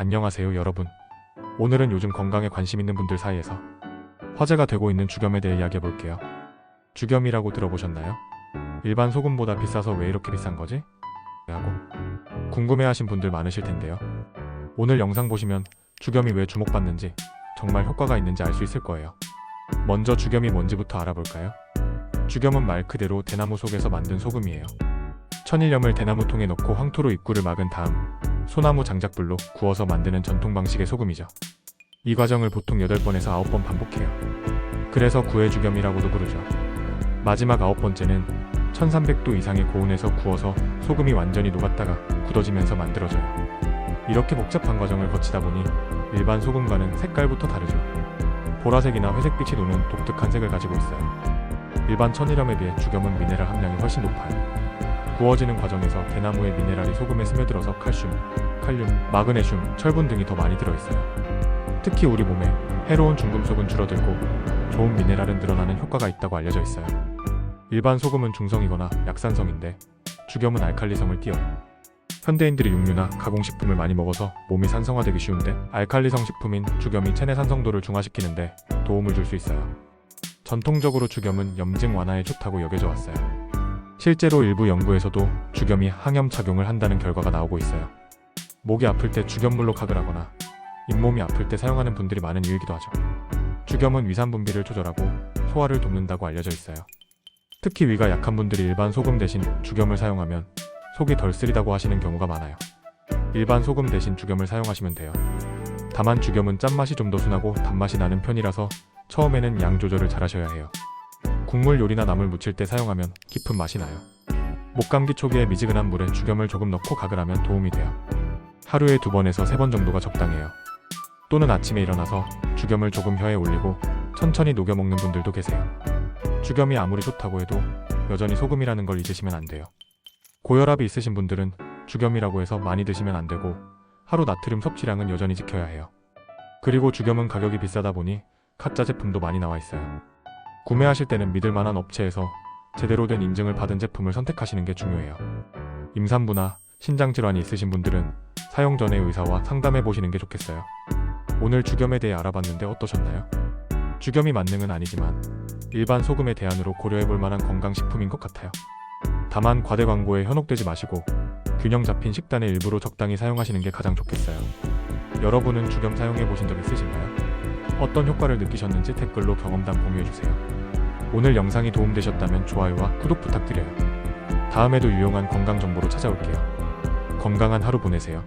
안녕하세요 여러분. 오늘은 요즘 건강에 관심 있는 분들 사이에서 화제가 되고 있는 죽염에 대해 이야기해 볼게요. 죽염이라고 들어보셨나요? 일반 소금보다 비싸서 왜 이렇게 비싼 거지? 하고 궁금해하신 분들 많으실 텐데요. 오늘 영상 보시면 죽염이 왜 주목받는지 정말 효과가 있는지 알 수 있을 거예요. 먼저 죽염이 뭔지부터 알아볼까요? 죽염은 말 그대로 대나무 속에서 만든 소금이에요. 천일염을 대나무통에 넣고 황토로 입구를 막은 다음 소나무 장작불로 구워서 만드는 전통 방식의 소금이죠. 이 과정을 보통 8번에서 9번 반복해요. 그래서 구해죽염이라고도 부르죠. 마지막 아홉 번째는 1300도 이상의 고온에서 구워서 소금이 완전히 녹았다가 굳어지면서 만들어져요. 이렇게 복잡한 과정을 거치다 보니 일반 소금과는 색깔부터 다르죠. 보라색이나 회색빛이 도는 독특한 색을 가지고 있어요. 일반 천일염에 비해 죽염은 미네랄 함량이 훨씬 높아요. 구워지는 과정에서 대나무의 미네랄이 소금에 스며들어서 칼슘, 칼륨, 마그네슘, 철분 등이 더 많이 들어있어요. 특히 우리 몸에 해로운 중금속은 줄어들고 좋은 미네랄은 늘어나는 효과가 있다고 알려져 있어요. 일반 소금은 중성이거나 약산성인데 죽염은 알칼리성을 띄어요. 현대인들이 육류나 가공식품을 많이 먹어서 몸이 산성화되기 쉬운데 알칼리성 식품인 죽염이 체내 산성도를 중화시키는데 도움을 줄 수 있어요. 전통적으로 죽염은 염증 완화에 좋다고 여겨져 왔어요. 실제로 일부 연구에서도 죽염이 항염 작용을 한다는 결과가 나오고 있어요. 목이 아플 때 죽염물로 각을 하거나 잇몸이 아플 때 사용하는 분들이 많은 이유이기도 하죠. 죽염은 위산 분비를 조절하고 소화를 돕는다고 알려져 있어요. 특히 위가 약한 분들이 일반 소금 대신 죽염을 사용하면 속이 덜 쓰리다고 하시는 경우가 많아요. 일반 소금 대신 죽염을 사용하시면 돼요. 다만 죽염은 짠맛이 좀 더 순하고 단맛이 나는 편이라서 처음에는 양 조절을 잘 하셔야 해요. 국물 요리나 나물 무칠 때 사용하면 깊은 맛이 나요. 목감기 초기에 미지근한 물에 죽염을 조금 넣고 각을 하면 도움이 돼요. 하루에 두 번에서 세 번 정도가 적당해요. 또는 아침에 일어나서 죽염을 조금 혀에 올리고 천천히 녹여 먹는 분들도 계세요. 죽염이 아무리 좋다고 해도 여전히 소금이라는 걸 잊으시면 안 돼요. 고혈압이 있으신 분들은 죽염이라고 해서 많이 드시면 안 되고 하루 나트륨 섭취량은 여전히 지켜야 해요. 그리고 죽염은 가격이 비싸다 보니 가짜 제품도 많이 나와 있어요. 구매하실 때는 믿을 만한 업체에서 제대로 된 인증을 받은 제품을 선택하시는 게 중요해요. 임산부나 신장 질환이 있으신 분들은 사용 전에 의사와 상담해 보시는 게 좋겠어요. 오늘 죽염에 대해 알아봤는데 어떠셨나요? 죽염이 만능은 아니지만 일반 소금의 대안으로 고려해 볼 만한 건강식품인 것 같아요. 다만 과대 광고에 현혹되지 마시고 균형 잡힌 식단의 일부로 적당히 사용하시는 게 가장 좋겠어요. 여러분은 죽염 사용해 보신 적 있으신가요? 어떤 효과를 느끼셨는지 댓글로 경험담 공유해 주세요. 오늘 영상이 도움되셨다면 좋아요와 구독 부탁드려요. 다음에도 유용한 건강 정보로 찾아올게요. 건강한 하루 보내세요.